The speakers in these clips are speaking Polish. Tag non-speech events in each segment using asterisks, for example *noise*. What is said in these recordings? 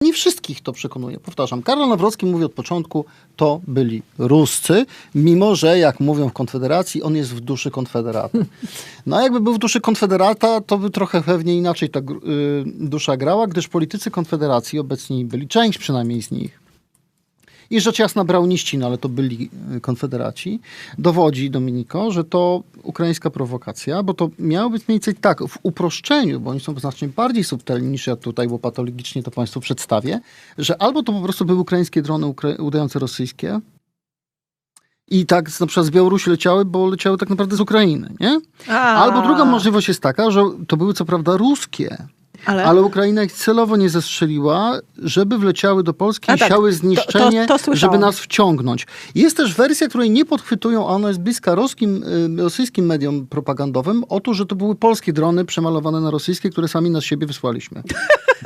Nie wszystkich to przekonuje. Powtarzam, Karol Nawrocki mówi od początku, to byli Ruscy, mimo że, jak mówią w Konfederacji, on jest w duszy Konfederata. No a jakby był w duszy Konfederata, to by trochę pewnie inaczej ta y, dusza grała, gdyż politycy Konfederacji, obecni byli, część przynajmniej z nich, i rzecz jasna brauniści, no ale to byli y, konfederaci, dowodzi Dominiko, że to ukraińska prowokacja, bo to miało być mniej więcej tak, w uproszczeniu, bo oni są znacznie bardziej subtelni niż ja tutaj, bo patologicznie to Państwu przedstawię, że albo to po prostu były ukraińskie drony ukra- udające rosyjskie i tak na przykład z Białorusi leciały, bo leciały tak naprawdę z Ukrainy, nie? Albo druga możliwość jest taka, że to były co prawda ruskie, Ale, ale Ukraina ich celowo nie zestrzeliła, żeby wleciały do Polski i tak, siały to- zniszczenie, to- to słyszałam. żeby nas wciągnąć. Jest też wersja, której nie podchwytują, a ona jest bliska roskim, y, rosyjskim mediom propagandowym. Otóż, że to były polskie drony przemalowane na rosyjskie, które sami na siebie wysłaliśmy. *laughs*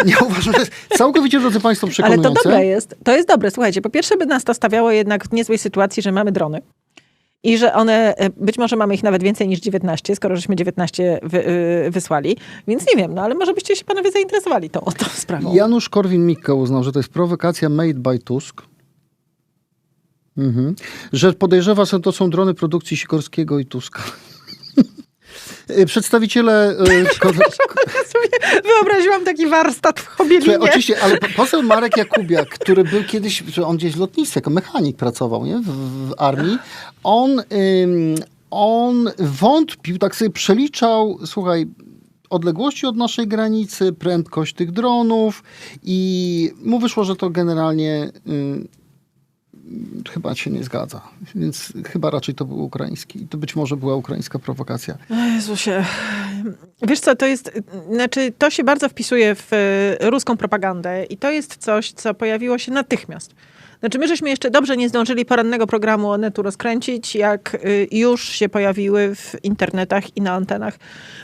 Ja uważam, że jest całkowicie, drodzy Państwo, ale przekonujące. to dobre jest. To jest dobre. Słuchajcie, po pierwsze by nas to stawiało jednak w niezłej sytuacji, że mamy drony. I że one, e, być może mamy ich nawet więcej niż 19, skoro żeśmy 19 wy, y, wysłali. Więc nie wiem, no ale może byście się panowie zainteresowali tą, tą sprawą. Janusz Korwin-Mikke uznał, że to jest prowokacja made by Tusk. Mhm. Że podejrzewa, że to są drony produkcji Sikorskiego i Tuska. Y, Przedstawiciele... y, *laughs* ko- Ja sobie wyobraziłam taki warsztat w Chobielinie. Słuchaj, oczywiście, ale po- poseł Marek Jakubiak, który był kiedyś, że on gdzieś w lotnictwie, jako mechanik pracował nie? W, w armii, on, ym, on wątpił, tak sobie przeliczał, słuchaj, odległości od naszej granicy, prędkość tych dronów i mu wyszło, że to generalnie chyba się nie zgadza. Więc chyba raczej to był ukraiński. To być może była ukraińska prowokacja. Jezusie. Wiesz co, to jest, znaczy to się bardzo wpisuje w e, ruską propagandę i to jest coś, co pojawiło się natychmiast. Znaczy my żeśmy jeszcze dobrze nie zdążyli porannego programu Onetu rozkręcić, jak y, już się pojawiły w internetach i na antenach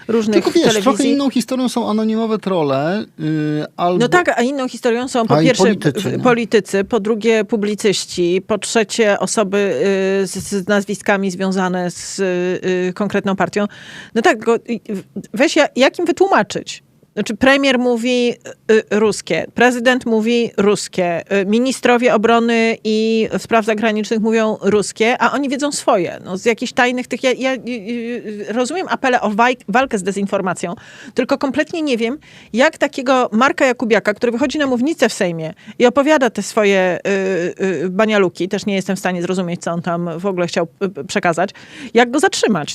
różnych Tylko wiesz, telewizji. trochę inną historią są anonimowe trole. Yy, albo... No tak, a inną historią są po pierwsze politycy, nie? politycy, po drugie publicyści, po trzecie osoby y, z, z nazwiskami związane z y, konkretną partią. No tak, go, weź ja, jak im wytłumaczyć? Znaczy premier mówi y, y, ruskie, prezydent mówi ruskie, y, ministrowie obrony i spraw zagranicznych mówią ruskie, a oni wiedzą swoje. No, z jakichś tajnych tych... Ja, ja y, rozumiem apele o walkę z dezinformacją, tylko kompletnie nie wiem, jak takiego Marka Jakubiaka, który wychodzi na mównicę w Sejmie i opowiada te swoje y, y, banialuki, też nie jestem w stanie zrozumieć, co on tam w ogóle chciał przekazać, jak go zatrzymać.